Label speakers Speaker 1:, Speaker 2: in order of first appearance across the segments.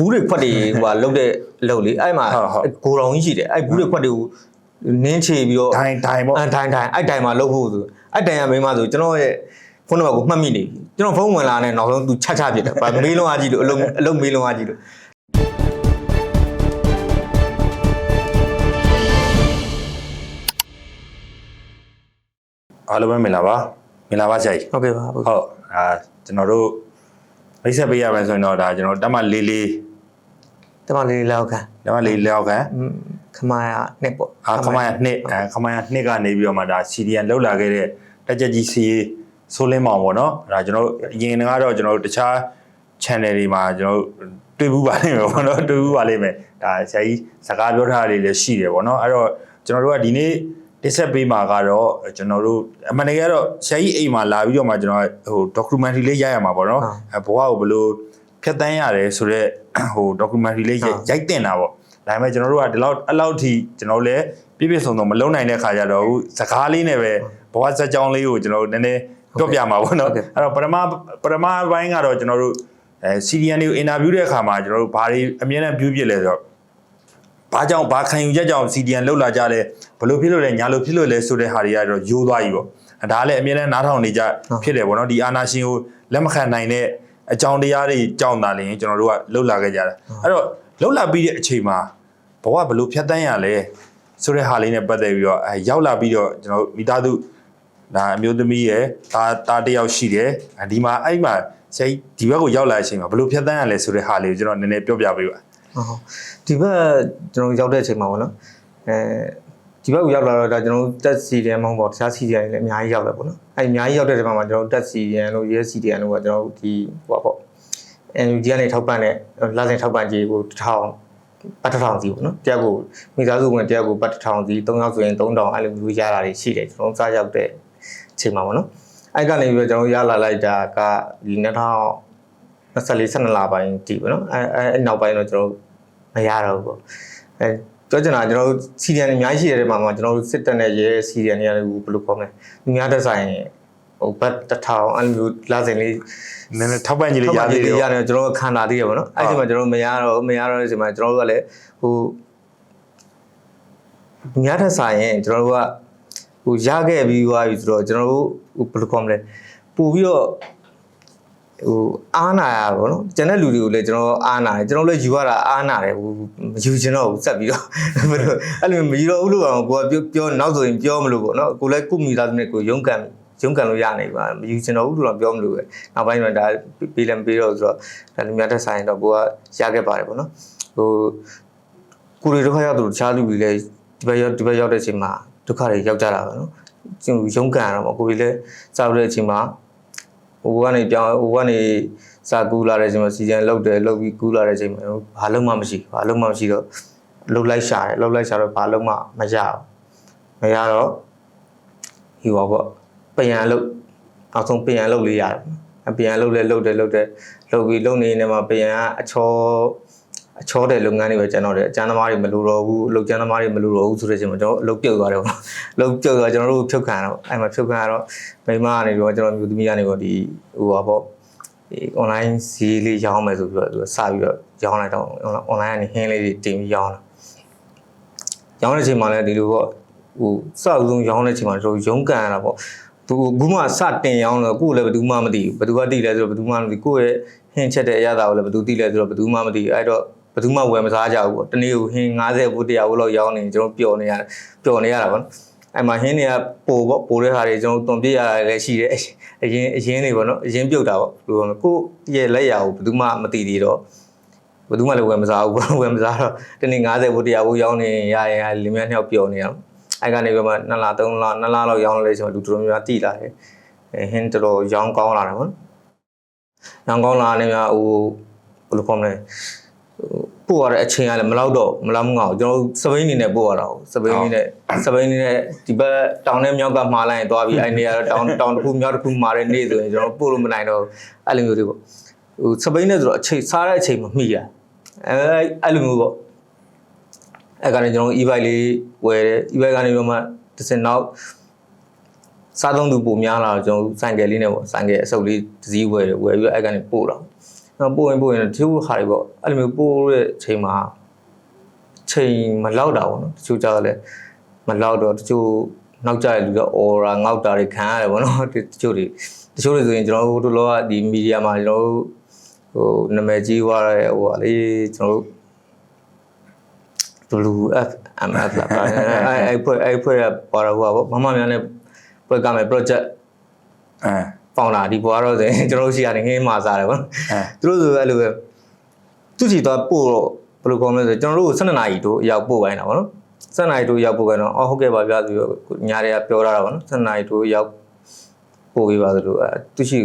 Speaker 1: ဘူးတွေခွက်တွေဟိုဟာလုတ်တဲ့လုတ်လေအဲ့မှာ
Speaker 2: ဟုတ်ဟုတ်
Speaker 1: ဂိုရောင်ကြီးရှိတယ်အဲ့ဘူးတွေခွက်တွေကိုနင်းချေပြီးတော့
Speaker 2: ဒိုင်ဒိုင်ပေါ့
Speaker 1: အန်ထိုင်ထိုင်အဲ့တိုင်မှာလုတ်ဖို့ဆိုအဲ့တိုင်ရမိန်းမဆိုကျွန်တော်ရဲ့ဖုန်းနံပါတ်ကိုမှတ်မိနေပြီကျွန်တော်ဖုန်းဝင်လာတဲ့နောက်ဆုံးသူချက်ချဖြစ်တယ်ဗာမေးလုံးအားကြည့်လို့အလုံးအလုံးမေးလုံးအားကြည့်လို့
Speaker 2: အားလုံးပဲမင်္ဂလာပါမင်္ဂလာပါဆရာကြီး
Speaker 1: ဟုတ်ကဲ့ပါဟုတ်
Speaker 2: ဟုတ်အာကျွန်တော်တို့မိတ်ဆက်ပေးရမယ်ဆိုရင်တော့ဒါကျွန်တော်တက်မလေးလေး
Speaker 1: တမလေးလောက်ခံ
Speaker 2: တက်မလေးလေးလောက်ခံ
Speaker 1: ခမာရနဲ့ပေါ့
Speaker 2: အာခမရနှစ်အဲခမရနှစ်ကနေပြီးတော့မှဒါ CDN လောက်လာခဲ့တဲ့တက်ကြကြီးစီဆိုလင်းမောင်ပေါ့နော်အဲဒါကျွန်တော်တို့အရင်ကတော့ကျွန်တော်တို့တခြား channel တွေမှာကျွန်တော်တို့တွေ့ဘူးပါလိမ့်မယ်ပေါ့နော်တွေ့ဘူးပါလိမ့်မယ်ဒါဆရာကြီးစကားပြောထားတာတွေလည်းရှိတယ်ပေါ့နော်အဲ့တော့ကျွန်တော်တို့ကဒီနေ့တစ်ဆက်ပေးမှာကတော့ကျွန်တော်တို့အမှန်တကယ်ကတော့ဆရာကြီးအိမ်မှာလာပြီးတော့မှကျွန်တော်ဟို documentary လေးရိုက်ရမှာပေါ့နော်အဲဘဝကိုဘယ်လို ဖြတ်တန်းရတယ်ဆိုတော့ဟို documentary လေးရိုက်ရိုက်တင်တာပေါ့ဒါပေမဲ့ကျွန်တော်တို့ကဒီလောက်အဲ့လောက်ထိကျွန်တော်တို့လည်းပြည့်ပြည့်စုံစုံမလုံနိုင်တဲ့ခါကြတော့ဟိုစကားလေးနဲ့ပဲဘဝစက်ကြောင်းလေးကိုကျွန်တော်တို့နည်းနည်းပြောပြမှာပေါ့နော်အဲ့တော့ပထမပထမပိုင်းကတော့ကျွန်တော်တို့အဲ CDN တွေကိုအင်တာဗျူးတဲ့အခါမှာကျွန်တော်တို့ဘာတွေအမြဲတမ်းပြုပြစ်လဲဆိုတော့ဘာကြောင့်ဘာခံယူချက်ကြောင့် CDN လောက်လာကြလဲဘလို့ဖြစ်လို့လဲညာလို့ဖြစ်လို့လဲဆိုတဲ့ဟာတွေကတော့ယိုးသွားပြီပေါ့အဲဒါကလည်းအမြဲတမ်းနားထောင်နေကြဖြစ်တယ်ပေါ့နော်ဒီအာနာရှင်ကိုလက်မခံနိုင်တဲ့ အကြောင်းတရားတွေကြောင့်သာလျှင်ကျွန်တော်တို့ကလှုပ်လာခဲ့ကြတာအဲ့တော့လှုပ်လာပြီးတဲ့အချိန်မှာဘဝဘလို့ဖြတ်တန်းရလဲဆိုတဲ့ဟာလေးနဲ့ပတ်သက်ပြီးတော့အဲရောက်လာပြီးတော့ကျွန်တော်တို့မိသားစုဒါအမျိုးသမီးရယ်ဒါတာတစ်ယောက်ရှိတယ်အဲဒီမှာအဲ့ဒီမှာဆရာကြီးဒီဘက်ကိုရောက်လာတဲ့အချိန်မှာဘလို့ဖြတ်တန်းရလဲဆိုတဲ့ဟာလေးကိုကျွန်တော်နည်းနည်းပြောပြပေးပါ
Speaker 1: ဟုတ်ဒီဘက်ကျွန်တော်ရောက်တဲ့အချိန်မှာပေါ့နော်အဲဒီဘက်ကိုရောက်လာတော့ဒါကျွန်တော်တက်စီဒီယန်မဟုတ်ပေါ့တခြားစီဒီယန်တွေလည်းအများကြီးရောက်တယ်ပေါ့နော် အဲအများကြီးရောက်တဲ့ချိန်မှာကျွန်တော်တက်စီဒီယန်လို့ US စီဒီယန်လို့ကကျွန်တော်ဒီဟိုပေါ့ NUG ကနေထောက်ပံ့တဲ့လာစဉ်ထောက်ပံ့ကြေးကိုတစ်ထောင်ပတ်တစ်ထောင်စီပေါ့နော်တယောက်ကိုမိသားစုဝင်တယောက်ကိုပတ်တစ်ထောင်စီ၃ယောက်ဆိုရင်၃တောင်အဲ့လိုမျိုးရတာတွေရှိတယ်ကျွန်တော်စားရောက်တဲ့အချိန်မှာပေါ့နော်အဲ့ကနေပြီးတော့ကျွန်တော်ရလာလိုက်တာကဒီ2024 12လပိုင်းတည်ပေါ့နော်အဲအဲအဲ့နောက်ပိုင်းတော့ကျွန်တော်မရတော့ဘူးပေါ့အဲပြောချင်တာကျွန်တော်တို့စီဒီအန်အများကြီးရှိတဲ့နေရာမှာကျွန်တော်တို့စစ်တပ်နဲ့ရဲစီဒီအန်တွေကလည်းဘယ်လိုခေါ်မလဲသူများတဲ့ဆိုင် ဟိုဘတ်တစ်ထောင်အဲ့လိုမျိုးလာစဉ်လေး
Speaker 2: နည်းနည်းထောက်ပံ့ကြီးလေးရ
Speaker 1: ရ
Speaker 2: သေး
Speaker 1: သေး
Speaker 2: တယ်
Speaker 1: တယ်ရတယ်ကျွန်တော်တို့ခံတာသေးရပါတော့အဲ့ဒီမှာကျွန်တော်တို့မရတော့မရတော့ဒီမှာကျွန်တော်တို့ကလည်းဟိုများတဲ့ဆိုင်ရင်ကျွန်တော်တို့ကဟိုရခဲ့ပြီးသွားပြီဆိုတော့ကျွန်တော်တို့ဟိုဘယ်လိုခေါ်မလဲပို့ပြီးတော့ဟိုအားနာရပါတော့ကျန်တဲ့လူတွေကိုလည်းကျွန်တော်အားနာတယ်ကျွန်တော်လည်းယူရတာအားနာတယ်ဟိုမယူချင်တော့ဘူးစက်ပြီးတော့ဘယ်လိုအဲ့လိုမယူတော့ဘူးလို့အောင်ကိုကပြောပြောနောက်ဆိုရင်ပြောမလို့ပေါ့နော်ကိုလည်းကုမိသားစုနဲ့ကိုရုန်းကန် ရုန်းကန်လို့ရနေပါမယူချင်တော့ဘူးလို့တော့ပြောမလို့ပဲနောက်ပိုင်းမှာဒါပေးလည်းမပေးတော့ဆိုတော့ဒါလူများတဲ့ဆိုင်တော့ကိုကရခဲ့ပါတယ်ပေါ့နော်ဟိုကိုရီဒုက္ခရောက်သူတခြားလူတွေလည်းဒီဘက်ရောက်ဒီဘက်ရောက်တဲ့အချိန်မှာဒုက္ခတွေရောက်ကြတာပါနော်ရုန်းကန်ရတော့ပေါ့ကိုရီလည်းစားလို့တဲ့အချိန်မှာဟိုကနေပြောင်းဟိုကနေစာကူးလာတဲ့အချိန်မှာစီဇန်လောက်တယ်လောက်ပြီးကူးလာတဲ့အချိန်မှာဘာလုံးမှမရှိဘာလုံးမှမရှိတော့လှုပ်လိုက်ရှာတယ်လှုပ်လိုက်ရှာတော့ဘာလုံးမှမရဘူးမရတော့ဟီဝါပေါ့ ပယံလှုပ်နောက်ဆုံးပယံလှုပ်လေးရတယ်အပယံလှုပ်လဲလှုပ်တယ်လှုပ်တယ်လှုပ်ပြီးလှုပ်နေနေမှာပယံကအချောအချောတဲ့လုပ်ငန်းတွေပဲကျွန်တော်တို့အကျန်းသမားတွေမလိုတော့ဘူးအလုပ်ကျန်းသမားတွေမလိုတော့ဘူးဆိုတဲ့အချိန်မှာကျွန်တော်အလုပ်ပြုတ်သွားတယ်ပေါ့အလုပ်ပြုတ်သွားကျွန်တော်တို့ဖြုတ်ခံရတော့အဲ့မှာဖြုတ်ခံရတော့မိမကနေတော့ကျွန်တော်မျိုးသမီးကနေတော့ဒီဟိုပါပေါ့ဒီ online ဈေးလေးရောင်းမယ်ဆိုပြီးတော့သူကစပြီးတော့ရောင်းလိုက်တော့ online ကနေဟင်းလေးတွေတင်ပြီးရောင်းတာရောင်းတဲ့အချိန်မှာလည်းဒီလိုပေါ့ဟိုစအဆုံးရောင်းတဲ့အချိန်မှာတို့ရုန်းကန်ရတာပေါ့သူအ ခုမှစတင်ရောင်းတော့ကိုယ်လည်းဘယ်သူမှမသိဘူးဘယ်သူကသိလဲဆိုတော့ဘယ်သူမှမသိကိုယ့်ရဲ့ဟင်းချက်တဲ့အရာကိုလည်းဘယ်သူသိလဲဆိုတော့ဘယ်သူမှမသိဘူးအဲ့တော့ဘယ်သူမှဝယ်မစားကြဘူးပေါ့တနေ့ကိုဟင်း90ဘူး100ဘူးလောက်ရောင်းနေကျွန်တော်ပျော်နေရပျော်နေရတာပေါ့နော်အဲ့မှာဟင်းတွေကပိုပေါ့ပိုတဲ့ဟာတွေကျွန်တော်တွန်ပြရတာလည်းရှိတယ်အရင်အရင်တွေပေါ့နော်အရင်ပြုတ်တာပေါ့ဘယ်လိုလဲကိုယ့်ရဲ့လက်ရာကိုဘယ်သူမှမသိသေးတော့ဘယ်သူမှလည်းဝယ်မစားဘူးပေါ့ဝယ်မစားတော့တနေ့90ဘူး100ဘူးရောင်းနေရရင်လင်းမြန်းနှစ်ယောက်ပျော်နေရအောင် အဲ့ကနေပြီးမှ2လ3လ2လလောက်ရောင်းလဲဆိုတော့လူတော်များများတိလာတယ်အဲဟင်းတော်တော်ရောင်းကောင်းလာတယ်ပေါ့နော်ရောင်းကောင်းလာနေများဟိုဘယ်လိုခေါ်မလဲပို့ရတဲ့အချိန်ကလည်းမလောက်တော့မလောက်မငေါကျွန်တော်စပိန်နေနဲ့ပို့ရတာကိုစပိန်နေနဲ့စပိန်နေနဲ့ဒီဘက်တောင်နဲ့မြောက်ကမှားလိုက်ရင်သွားပြီးအဲ့နေရာတောင်တောင်တစ်ခုမြောက်တစ်ခုမှားတဲ့နေ့ဆိုရင်ကျွန်တော်ပို့လို့မနိုင်တော့အဲ့လိုမျိုးတွေပေါ့ဟိုစပိန်နဲ့ဆိုတော့အချိန်စားတဲ့အချိန်မမှီရအဲအဲ့လိုမျိုးပေါ့ အဲ့ကနေကျွန်တော် e-bike လေးဝယ်တယ် e-bike ကနေပြီးမှတစ်စင်နောက်စားသုံးသူပုံများလာတော့ကျွန်တော်ဆိုင်ကယ်လေးနဲ့ပေါ့ဆိုင်ကယ်အစုပ်လေးတစ်စီးဝယ်တယ်ဝယ်ပြီးတော့အဲ့ကနေပို့တော့နော်ပို့ရင်ပို့ရင်တချို့ဟာတွေပေါ့အဲ့လိုမျိုးပို့တဲ့ချိန်မှာချိန်မလောက်တာပေါ့နော်တချို့ကြတော့လည်းမလောက်တော့တချို့နောက်ကြတဲ့လူတော့အော်ရာငေါက်တာတွေခံရတယ်ပေါ့နော်တချို့တွေတချို့တွေဆိုရင်ကျွန်တော်တို့တို့လောကဒီမီဒီယာမှာကျွန်တော်တို့ဟိုနာမည်ကြီးသွားတဲ့ဟိုဟာလေကျွန်တော်တို့ WFMF လာပါအဲ့အဲ့ဖွဲ့အဲ့ဖွဲ့ရပါတော့ဟိုပါပေါ့မမများနဲ့ဖွဲ့ကမယ် project
Speaker 2: အဲ
Speaker 1: ဖောင်တာဒီဘွားတော့ဆိုရင်ကျွန်တော်တို့ရှိရတယ်ငင်းမှာစားတယ်ပေါ့
Speaker 2: အဲ
Speaker 1: သူတို့ဆိုအဲ့လိုပဲသူချီတော့ပို့တော့ဘယ်လိုကောင်းလဲဆိုကျွန်တော်တို့12နာရီတို့ရောက်ပို့ပိုင်းတာပေါ့နော်12နာရီတို့ရောက်ပို့ပိုင်းတော့အော်ဟုတ်ကဲ့ပါဗျာဆိုပြီးတော့ညာတွေကပြောတာပေါ့နော်12နာရီတို့ရောက်ပို့ပြီးပါဆိုလို့အဲသူချီ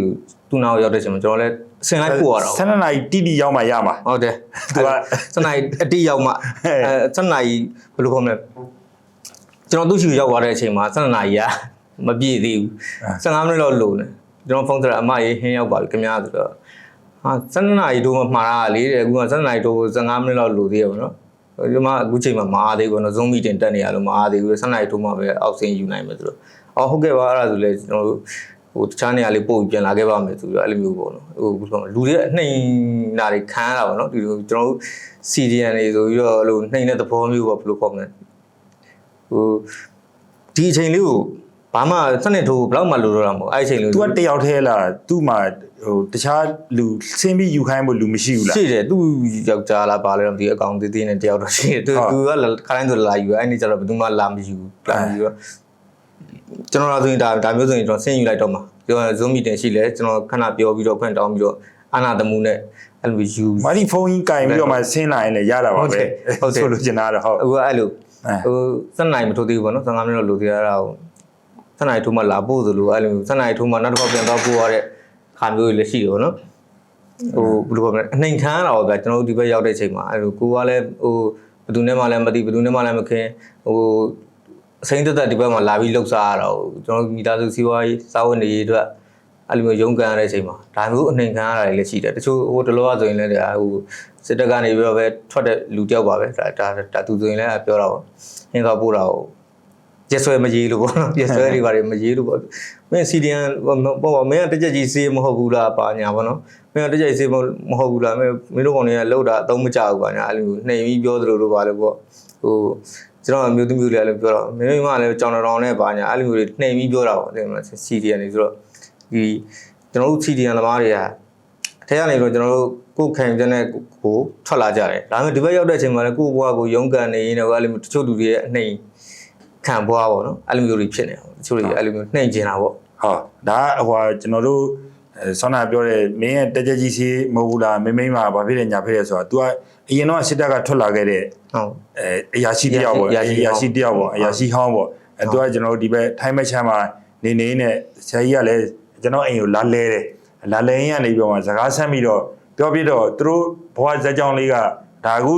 Speaker 1: သူနောက်ရောက်တဲ့ချိန်မှာကျွန်တော်လည်း အစင်လိုက်ပို့ရတာ
Speaker 2: ဆန္ဒနာကြီးတိတိရောက်မှရမှာ
Speaker 1: ဟုတ်တယ်
Speaker 2: သူက
Speaker 1: 12နာရီအတိရောက်မှ
Speaker 2: ဟဲ့
Speaker 1: အဲ12နာရီဘယ်လိုကောင်းလဲကျွန်တော်သူချီရောက်သွားတဲ့အချိန်မှာ12နာရီကမပြည့်သေးဘူး15မိနစ်လောက်လိုနေကျွန်တော်ဖုန်းဆက်တာအမရေးဟင်းရောက်ပါပြီခင်ဗျာဆိုတော့ဟာ7နာရီတိုးမှမှားတာလေတဲ့အခုက7နာရီတိုး15မိနစ်လောက်လိုသေးရပါတော့ဒီမှာအခုချိန်မှာမအားသေးဘူးနော် Zoom meeting တက်နေရလို့မအားသေးဘူး7နာရီတိုးမှပဲအောက်ဆင်းယူနိုင်မယ်ဆိုတော့အော်ဟုတ်ကဲ့ပါအဲ့ဒါဆိုလေကျွန်တော်တို့ ဟိုတခြားနေရာလေးပို့ပြီးပြန်လာခဲ့ပါမယ်ဆိုတော့အဲ့လိုမျိုးပေါ့နော်ဟိုဘယ်လိုလဲလူတွေအနှိမ်နာတွေခံရတာပေါ့နော်ဒီလိုကျွန်တော်တို့ CDN တွေဆိုပြီးတော့အဲ့လိုနှိမ်တဲ့သဘောမျိုးပေါ့ဘယ်လိုခေါ်မလဲဟိုဒီအချိန်လေးကိုဘာမှစနစ်ထိုးဘယ်တော့မှလိုတော့တာမဟုတ်အဲ့ဒီအချိန်လေး
Speaker 2: သူကတယောက်တည်းလားသူ့မှာဟိုတခြားလူဆင်းပြီးယူခိုင်းဖို့လူမရှိဘူးလား
Speaker 1: ရှိတယ်သူယောက်ျားလားပါလဲတော့ဒီအကောင်သေးသေးနဲ့တယောက်တော့ရှိတယ်သူ
Speaker 2: ဟုတ်
Speaker 1: သူကခတိုင်းဆိုလာယူအဲ့ဒီကျတော့ဘယ်သူမှလာမယူလာမယူတော့ ကျွန်တော်တို့ဆိုရင်ဒါဒါမျိုးဆိုရင်ကျွန်တော်ဆင်းယူလိုက်တော့မှာကျွန်တော် Zoom meeting ရှိလဲကျွန်တော်ခဏပြောပြီးတော့ဖွင့်တောင်းပြီးတော့အာနာတမှုနဲ့အဲ့လိုယူ
Speaker 2: မာဒီဖုန်းကြီးကင်ပြီးတော့မှဆင်းလာရင်လည်းရတာပါ
Speaker 1: ဟုတ်တ
Speaker 2: ပဲ
Speaker 1: ယ်ဟုတ်တယ်
Speaker 2: ဆိုလို့ကျင်တာတော့ဟုတ်
Speaker 1: အခုကအဲ့လို
Speaker 2: အဲ
Speaker 1: ဟိုစက်နိုင်မထိုးသေးဘူးပေါ့နော်15မိနစ်လောက်လိုသေးရတာကိုစက်နိုင်ထိုးမှလာပို့သလိုအဲ့လိုစက်နိုင်ထိုးမှနောက်တစ်ခေါက်ပြန်တော့ပို့ရတဲ့ခါမျိုးတွေလည်းရှိတယ်ပေါ့နော်ဟိုဘယ်လိုပြောမလဲအနှိမ်ခံရတာပေါ့ဗျာကျွန်တော်တို့ဒီဘက်ရောက်တဲ့အချိန်မှာအဲ့လိုကိုကလည်းဟိုဘယ်သူနဲ့မှလည်းမသိဘယ်သူနဲ့မှလည်းမခင်ဟို အစိမ့်သက်သက်ဒီဘက်မှာလာပြီးလှုပ်ရှားရတာကိုကျွန်တော်မိသားစုစီးပွားရေးစာဝန်နေရေးအတွက်အဲ့လိုမျိုးရုန်းကန်ရတဲ့အချိန်မှာဒါမျိုးအနှိမ်ခံရတာတွေလည်းရှိတယ်တချို့ဟိုတလောကဆိုရင်လည်းဒါဟိုစစ်တပ်ကနေပြီးတော့ပဲထွက်တဲ့လူတယောက်ပါပဲဒါဒါဒါသူဆိုရင်လည်းပြောတာပေါ့ဟင်းသွားပို့တာကိုရက်ဆွဲမရေးလို့ပေါ့နော်ရက်ဆွဲတွေပါတွေမရေးလို့ပေါ့မင်း CDN ပေါ့ပေါ့မင်းကတက်ကြကြီးစေးမဟုတ်ဘူးလားပါညာပေါ့နော်မင်းကတက်ကြကြီးစေးမဟုတ်ဘူးလားမင်းမင်းတို့ကောင်တွေကလောက်တာအသုံးမကျဘူးပါညာအဲ့လိုနှိမ်ပြီးပြောသလိုလိုပါလေပေါ့ဟို ကျွန်တော်အမျိုးသမီးတွေလည်းပြောတော့မင်းမလည်းကြောင်တော်နဲ့ပါညာအဲ့လိုမျိုးတွေနှိမ်ပြီးပြောတာပေါ့ဒီမှာ CDN တွေဆိုတော့ဒီကျွန်တော်တို့ CDN သမားတွေကအထက်ကနေတော့ကျွန်တော်တို့ကိုယ်ခံတဲ့နဲ့ကိုထွက်လာကြတယ်ဒါပေမဲ့ဒီဘက်ရောက်တဲ့အချိန်မှာလည်းကိုယ့်ဘဝကိုရုန်းကန်နေရင်းတော့အဲ့လိုမျိုးတချို့လူတွေရဲ့အနှိမ်ခံဘွားပေါ့နော်အဲ့လိုမျိုးတွေဖြစ်နေတယ်တချို့တွေအဲ့လိုမျိုးနှိမ်ကျင်တာပေါ့
Speaker 2: ဟုတ်ဒါကဟိုဟာကျွန်တော်တို့ အဲဆောနာပြောတဲ့မင်းရဲ့တက်ကြကြီးစီမဟုတ်ဘူးလားမင်းမိန်းမဘာဖြစ်လဲညာဖြစ်လဲဆိုတာ तू ကအရင်တော့စစ်တပ်ကထွက်လာခဲ့တဲ့
Speaker 1: ဟုတ်
Speaker 2: အဲအရာရှိတယောက်ပေါ့
Speaker 1: အရာရှိ
Speaker 2: အရာရှိတယောက်ပေါ့
Speaker 1: ဟုတ်
Speaker 2: အရာရှိဟောင်းပေါ့အဲ
Speaker 1: ဟုတ်
Speaker 2: သူကကျွန်တော်တို့ဒီဘက်ထိုင်းမချမ်းမှာနေနေနဲ့ဆရာကြီးကလည်းကျွန်တော်အိမ်ကိုလာလဲတယ်လာလဲရင်ကနေပြီးတော့မှစကားဆမ်းပြီးတော့ပြောပြတော့သူတို့ဘဝဇက်ကြောင်လေးကဒါအခု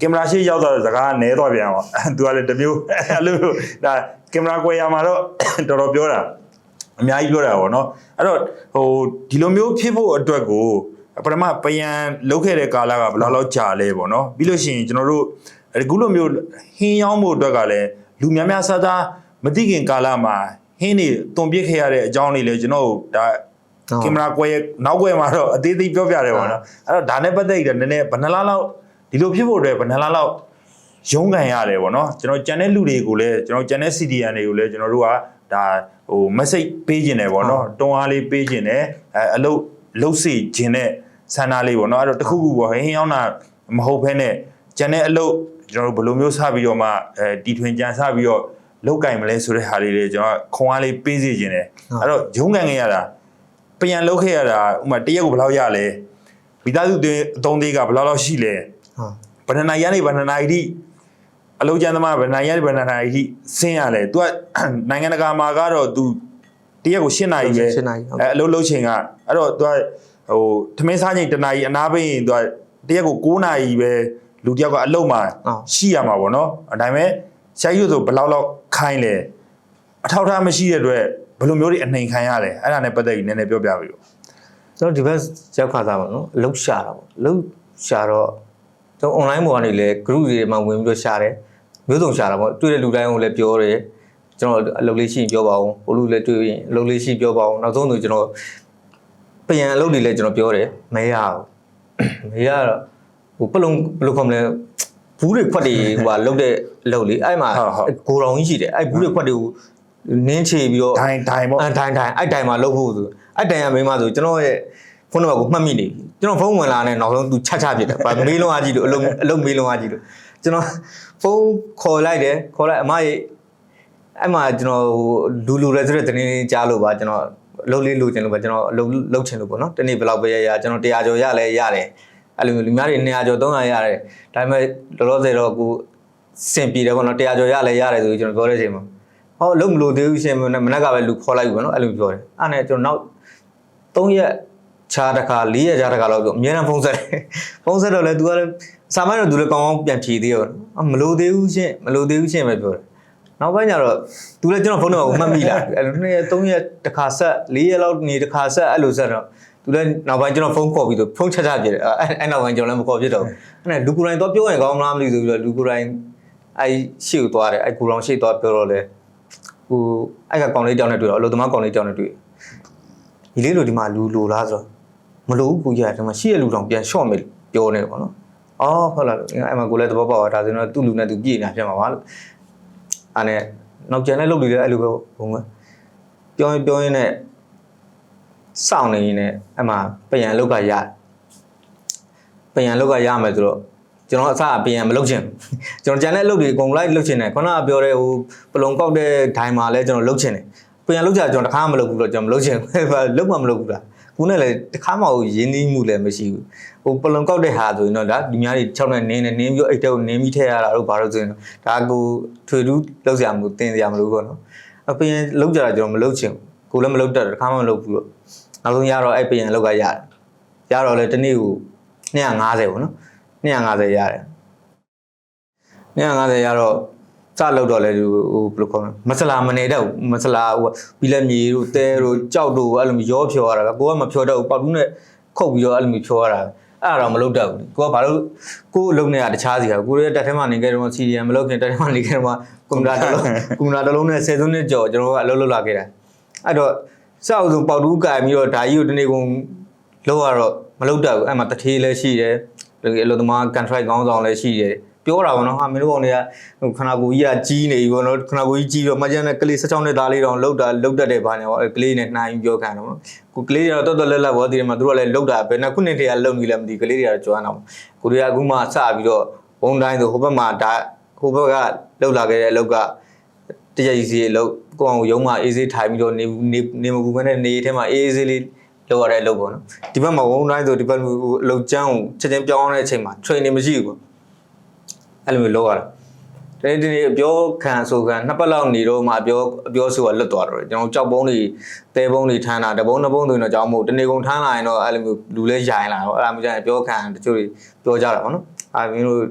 Speaker 2: ကင်မရာရှိရောက်တော့စကားနဲတော့ပြန်ပေါ့အဲသူကလည်းတစ်မျိုးအဲ့လိုဒါကင်မရာကွယ်ရမှာတော့တော်တော်ပြောတာ အများကြီးပြောတာပေါ့နော်အဲ့တော့ဟိုဒီလိုမျိုးဖြစ်ဖို့အတွက်ကိုပထမပယံလုတ်ခဲ့တဲ့ကာလကဘယ်လောက်လောက်ကြာလဲပေါ့နော်ပြီးလို့ရှိရင်ကျွန်တော်တို့အခုလိုမျိုးဟင်းရောင်းဖို့အတွက်ကလည်းလူများများစားစားမသိခင်ကာလမှာဟင်းတွေတုံပြစ်ခဲ့ရတဲ့အကြောင်းတွေလည်းကျွန်တော်တို့ဒါကင်မရာကွဲနောက်ကွဲမှာတော့အသေးသေးပြောပြတယ်ပေါ့နော်အဲ့တော့ဒါနဲ့ပတ်သက်ပြီးတော့နည်းနည်းဘယ်နှလားလောက်ဒီလိုဖြစ်ဖို့အတွက်ဘယ်နှလားလောက်ရုန်းကန်ရတယ်ပေါ့နော်ကျွန်တော်ကြံတဲ့လူတွေကိုလည်းကျွန်တော်ကြံတဲ့ CDN တွေကိုလည်းကျွန်တော်တို့က ဒါဟို message ပေးခြင်းတယ်ပေါ့နော်တွန်းအားလေးပေးခြင်းတယ်အဲအလုပ်လုပ်စီခြင်းတဲ့ဆန္ဒလေးပေါ့နော်အဲ့တော့တစ်ခုခုပေါ့ဟင်းရောင်းတာမဟုတ်ဘဲနဲ့ကြံတဲ့အလုပ်ကျွန်တော်တို့ဘယ်လိုမျိုးစပြီးတော့မှအဲတီထွင်ကြံစပြီးတော့လောက်ကင်မလဲဆိုတဲ့ဟာလေးတွေကျွန်တော်ခွန်အားလေးပေးစီခြင်းတယ်အဲ့တော့ရုံးကန်ခဲ့ရတာပြန်လောက်ခဲ့ရတာဥမာတရက်ကိုဘယ်လောက်ရလဲမိသားစုတွေအသုံးသေးကဘယ်လောက်လောက်ရှိလဲ
Speaker 1: ဟုတ်
Speaker 2: ဘယ်နှစ်နိုင်ရနေဘယ်နှစ်နိုင်ထိ အလုံးကျန်းသမားဗနန်ရဗနန်နာဟိဆင်းရလဲသူကနိုင်ငံတကာမှာကတော့သူတရက်ကို၈နာ
Speaker 1: ရီပဲ
Speaker 2: အဲအလုံးလုံးချိန်ကအဲ့တော့သူကဟိုထမင်းစားချိန်တနာရီအနာပိရင်သူကတရက်ကို9နာရီပဲလူတယောက်ကအလုံးမှာရှိရမှာပေါ့နော်ဒါပေမဲ့ဆရာကြီးဆိုဘလောက်လောက်ခိုင်းလဲအထောက်ထားမရှိတဲ့အတွက်ဘယ်လိုမျိုးတွေအနှိမ်ခံရလဲအဲ့ဒါနဲ့ပတ်သက်ပြီးနည်းနည်းပြောပြပေးပါ
Speaker 1: ကျွန်တော်ဒီဘက်ရောက်ခါသားပါနော်လှုပ်ရှားတာပေါ့လှုပ်ရှားတော့ကျွန်တော် online ပေါ်ကနေလဲ group တွေမှာဝင်ပြီးတော့ရှားတယ် မျိုးစုံရှာတာပေါ့တွေ့တဲ့လူတိုင်းကိုလည်းပြောတယ်ကျွန်တော်အလုပ်လေးရှိရင်ပြောပါအောင်ဘလို့လည်းတွေ့ရင်အလုပ်လေးရှိပြောပါအောင်နောက်ဆုံးဆိုကျွန်တော်ပြန်အလုပ်တွေလည်းကျွန်တော်ပြောတယ်မရဘူးမေကတော့ဟိုပလုံဘယ်လိုခေါ်မလဲဘူးတွေခွက်တွေဟိုဟာလုတ်တဲ့အလုပ်လေးအဲ့မှာကိုရောင်ကြီးရှိတယ်အဲ့ဘူးတွေခွက်တွေကိုနင်းချေပြီးတော့
Speaker 2: ဒိုင်ဒိုင်ပေါ့
Speaker 1: အထိုင်ထိုင်အဲ့တိုင်မှာလုတ်ဖို့ဆိုအဲ့တိုင်ကမိန်းမဆိုကျွန်တော်ရဲ့ဖုန်းနံပါတ်ကိုမှတ်မိနေပြီကျွန်တော်ဖုန်းဝင်လာတဲ့နောက်ဆုံးသူချချပြစ်တယ်ဗာမေးလုံးအားကြည့်လို့အလုံးအလုံးမေးလုံးအားကြည့်လို့ ကျွန်တော်ဖုန်းခေါ်လိုက်တယ်ခေါ်လိုက်အမရဲ့အဲ့မှာကျွန်တော်လူလူရဲဆိုတဲ့တင်းတင်းကြားလို့ပါကျွန်တော်လှုပ်လေးလိုချင်လို့ပါကျွန်တော်လှုပ်လှုပ်ချင်လို့ပေါ့နော်တနေ့ဘယ်လောက်ပဲရရကျွန်တော်100ကျော်ရလဲရတယ်အဲ့လိုမျိုးလူများတွေ200ကျော်300ရတယ်ဒါပေမဲ့လောလောဆယ်တော့ကိုစင်ပြေတယ်ပေါ့နော်100ကျော်ရလဲရတယ်ဆိုပြီးကျွန်တော်ပြောတဲ့အချိန်မှာဟောလုံးမလို့သေးဘူးရှင်မနက်ကပဲလူခေါ်လိုက်ပြီပေါ့နော်အဲ့လိုပြောတယ်အဲ့နဲ့ကျွန်တော်နောက်3ရက်ခြားတစ်ခါ4ရက်ခြားတစ်ခါလောက်ပြောအများနဲ့ဖုန်းဆက်တယ်ဖုန်းဆက်တော့လဲ तू ကလည်း စာမိုင်းတော့သူလည်းကောင်းကောင်းပြန်ဖြေသေးရောမလို့သေးဘူးချင်းမလို့သေးဘူးချင်းပဲပြောတယ်နောက်ပိုင်းကျတော့သူလည်းကျွန်တော်ဖုန်းနံပါတ်ကိုမှတ်မိလာအဲ့လိုနှစ်ရက်သုံးရက်တစ်ခါဆက်လေးရက်လောက်နေတစ်ခါဆက်အဲ့လိုဆက်တော့သူလည်းနောက်ပိုင်းကျွန်တော်ဖုန်းခေါ်ပြီးတော့ဖုန်းချက်ချက်ပြတယ်အဲ့အဲ့နောက်ပိုင်းကျွန်တော်လည်းမခေါ်ဖြစ်တော့ဘူးအဲ့လူကိုယ်တိုင်တော့ပြောရင်ကောင်းမလားမသိဘူးဆိုပြီးတော့လူကိုယ်တိုင်အဲ့ရှေ့ကိုသွားတယ်အဲ့ကိုယ်တော်ရှေ့သွားပြောတော့လေဟိုအဲ့ကကောင်လေးတောင်းနဲ့တွေ့တော့အလို့သမားကောင်လေးတောင်းနဲ့တွေ့ဒီလေးလိုဒီမှာလူလိုလားဆိုတော့မလိုဘူးကိုကြီးကဒီမှာရှေ့ရလူတောင်ပြန်ရှော့မယ်ပြောနေတယ်ပေါ့နော် အော်ဟုတ်လားအဲ့မှာကိုလည်းသဘောပေါက်တာဒါဆိုတော့သူ့လူနဲ့သူပြည်နေတာဖြစ်မှာပါလို့အဲ့နဲ့နောက်ကျန်တဲ့လုပ်တွေလည်းအဲ့လိုပဲဘုံကပြောရင်ပြောရင်နဲ့စောင့်နေရင်လည်းအဲ့မှာပြန်လောက်ကရတယ်ပြန်လောက်ကရမယ်ဆိုတော့ကျွန်တော်အစအပြန်မလုပ်ချင်ဘူးကျွန်တော်ကြံတဲ့အလုပ်တွေအကုန်လိုက်လုပ်ချင်တယ်ခုနကပြောတဲ့ဟိုပလုံကောက်တဲ့ဒိုင်မှာလည်းကျွန်တော်လုပ်ချင်တယ်ပြန်လုပ်ကြကျွန်တော်တခါမှမလုပ်ဘူးတော့ကျွန်တော်မလုပ်ချင်ဘူးလုပ်မှမလုပ်ဘူးလား ခုနဲ့လည်းတခါမှရင်းနှီးမှုလည်းမရှိဘူးဟိုပလုံကောက်တဲ့ဟာဆိုရင်တော့ဒါဒီများတွေ6နဲ့နင်းနဲ့နင်းပြီးအိတ်တဲကိုနင်းပြီးထည့်ရတာတို့ဘာလို့ဆိုရင်ဒါကိုထွေတူးလောက်စရာမလိုတင်စရာမလိုပေါ့နော်အပြင်လောက်ကြတာကျွန်တော်မလုပ်ချင်ဘူးကိုလည်းမလုပ်တတ်တယ်တခါမှမလုပ်ဘူးတော့နောက်ဆုံးရတော့အဲ့ပြင်လောက်ကရတယ်ရတော့လေတနေ့ကို250ပေါ့နော်250ရတယ်250ရတော့ စလောက်တော့လေဟိုဘယ်လိုခေါ်မလဲမဆလာမနေတော့ဘူးမဆလာဟိုဘီလက်မြေတို့တဲတို့ကြောက်တို့အဲ့လိုမျိုးရောဖြောရတာပဲကိုကမဖြောတတ်ဘူးပေါက်တူးနဲ့ခုတ်ပြီးတော့အဲ့လိုမျိုးဖြောရတာအဲ့ဒါတော့မလုပ်တတ်ဘူးကိုကဘာလို့ကိုအလုပ်နဲ့ကတခြားစီကကိုရဲ့တက်ထဲမှာနေခဲ့တော့ CDM မလုပ်ခင်တက်ထဲမှာနေခဲ့တော့ကွန်ပျူတာတစ်လုံးကွန်ပျူတာတစ်လုံးနဲ့10စုနှစ်ကျော်ကျွန်တော်ကအလုပ်လုပ်လာခဲ့တာအဲ့တော့စောက်ဆိုပေါက်တူးကင်ပြီးတော့ဒါကြီးကိုတနေ့ကုန်လောက်ရတော့မလုပ်တတ်ဘူးအဲ့မှာတထေးလည်းရှိတယ်အလုပ်သမား contract ကောင်းဆောင်လည်းရှိတယ် ပြောတာပေါ့နော်ဟာမင်းတို့ကောင်တွေကဟိုခနာကိုကြီးကကြီးနေပြီပေါ့နော်ခနာကိုကြီးကြီးတော့မကြမ်းတဲ့ကလေး16နှစ်သားလေးတောင်လောက်တာလောက်တတ်တယ်ဘာညာပေါ့ကလေးနဲ့နှိုင်းပြောခံတော့ကိုကလေးတွေတော့တော်တော်လက်လက်ပေါ့ဒီမှာသူတို့ကလည်းလောက်တာဘယ်နှစ်ခုနှစ်တည်းကလုံနေလဲမသိကလေးတွေကတော့ကျွမ်းတော့ကိုတွေကအခုမှစပြီးတော့ဘုံတိုင်းဆိုဟိုဘက်မှာဒါဟိုဘက်ကလောက်လာခဲ့တဲ့အလောက်ကတရကြီးစီအလောက်ကိုအောင်ရုံးမှာအေးစေးထိုင်ပြီးတော့နေနေနေမကူမနဲ့နေထဲမှာအေးအေးစေးလေးလောက်ရတဲ့အလုပ်ပေါ့နော်ဒီဘက်မှာဘုံတိုင်းဆိုဒီဘက်အလုပ်ကျန်းကိုချက်ချင်းပြောင်းတဲ့အချိန်မှာ training မရှိဘူးပေါ့ အဲ့လိုမျိုးလောက်ရတာဒီဒီနေ့အပြောခံဆိုခံနှစ်ပတ်လောက်နေတော့မှအပြောအပြောဆိုတာလွတ်သွားတော့တယ်ကျွန်တော်ကြောက်ပုံးတွေတဲပုံးတွေထမ်းတာတပုံးနှစ်ပုံးဆိုရင်တော့ကြောင်းမို့တနေကုန်ထမ်းလာရင်တော့အဲ့လိုမျိုးလူလဲရိုင်လာတော့အဲ့ဒါမျိုးကြရင်ပြောခံတချို့တွေပြောကြတာပေါ့နော်အာမင်းတို့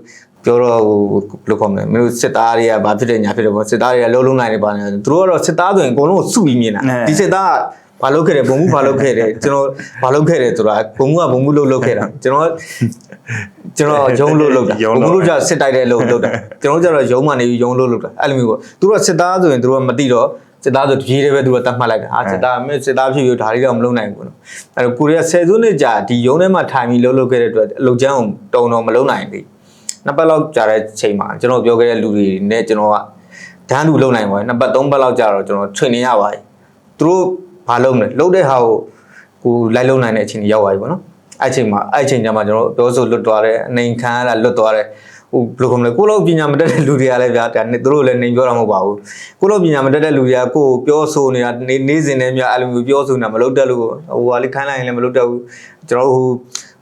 Speaker 1: ပြောတော့ဟိုဘယ်လိုခေါ်မလဲမင်းတို့စစ်သားတွေကဘာဖြစ်တယ်ညာဖြစ်တယ်ပေါ့စစ်သားတွေကလုံးလုံးနိုင်နေပါနေသူတို့ကတော့စစ်သားဆိုရင်အကုန်လုံးစုပြီးမြင်တာဒီစစ်သားကဘာလုပ်ခဲ့တယ်ဘုံမှုဘာလုပ်ခဲ့တယ်ကျွန်တော်ဘာလုပ်ခဲ့တယ်ဆိုတာဘုံမှုကဘုံမှုလုပ်လုပ်ခဲ့တာကျွန်တော် ကျွန်တော်ရုံးလို့လုပ်တာဘုံမှုလို့ကြစစ်တိုက်တဲ့လုပ်လုပ်တာကျွန်တော်ကျတော့ရုံးမှနေပြီးရုံးလို့လုပ်တာအဲ့လိုမျိုးပေါ့သူတို့ကစစ်သားဆိုရင်သူတို့ကမသိတော့စစ်သားဆိုတပြေးတယ်ပဲသူကတတ်မှတ်လိုက်တာဟာစစ်သားမင်းစစ်သားဖြစ်ပြီးဒါလေးတော့မလုပ်နိုင်ဘူးနော်အဲ့တော့ကိုရီးယားဆယ်စုနှစ်ကြာဒီရုံးထဲမှာထိုင်ပြီးလုပ်လုပ်ခဲ့တဲ့အတွက်အလုပ်ချမ်းအောင်တုံတော့မလုပ်နိုင်ဘူးနှစ်ပတ်လောက်ကြာတဲ့ချိန်မှာကျွန်တော်ပြောခဲ့တဲ့လူတွေနဲ့ကျွန်တော်ကဒန်းတူလုပ်နိုင်ပါတယ်နှစ်ပတ်သုံးပတ်လောက်ကြာတော့ကျွန်တော်ထွင်နေရပါတယ်သူတို့ဘာလုပ်မလဲလုပ်တဲ့ဟာကိုကိုလိုက်လုပ်နိုင်တဲ့အချိန်ကြီးရောက်သွားပြီပေါ့နော် အဲ့ချိန်မှာအဲ့ချိန်ကျမှကျွန်တော်ပြောဆိုလွတ်သွားတယ်အနေခံရတာလွတ်သွားတယ်ဟိုဘယ်လိုခေါ်မလဲကိုလောက်ပညာမတတ်တဲ့လူတွေကလည်းဗျာဒါနဲ့သူတို့လည်းနေပြောတာမဟုတ်ပါဘူးကိုလောက်ပညာမတတ်တဲ့လူတွေကကိုယ်ပြောဆိုနေတာနေနေစဉ်နဲ့မြအဲ့လိုမျိုးပြောဆိုတာမလုပ်တတ်လို့ဟိုဟာလေးခိုင်းလိုက်ရင်လည်းမလုပ်တတ်ဘူးကျွန်တော်ဟို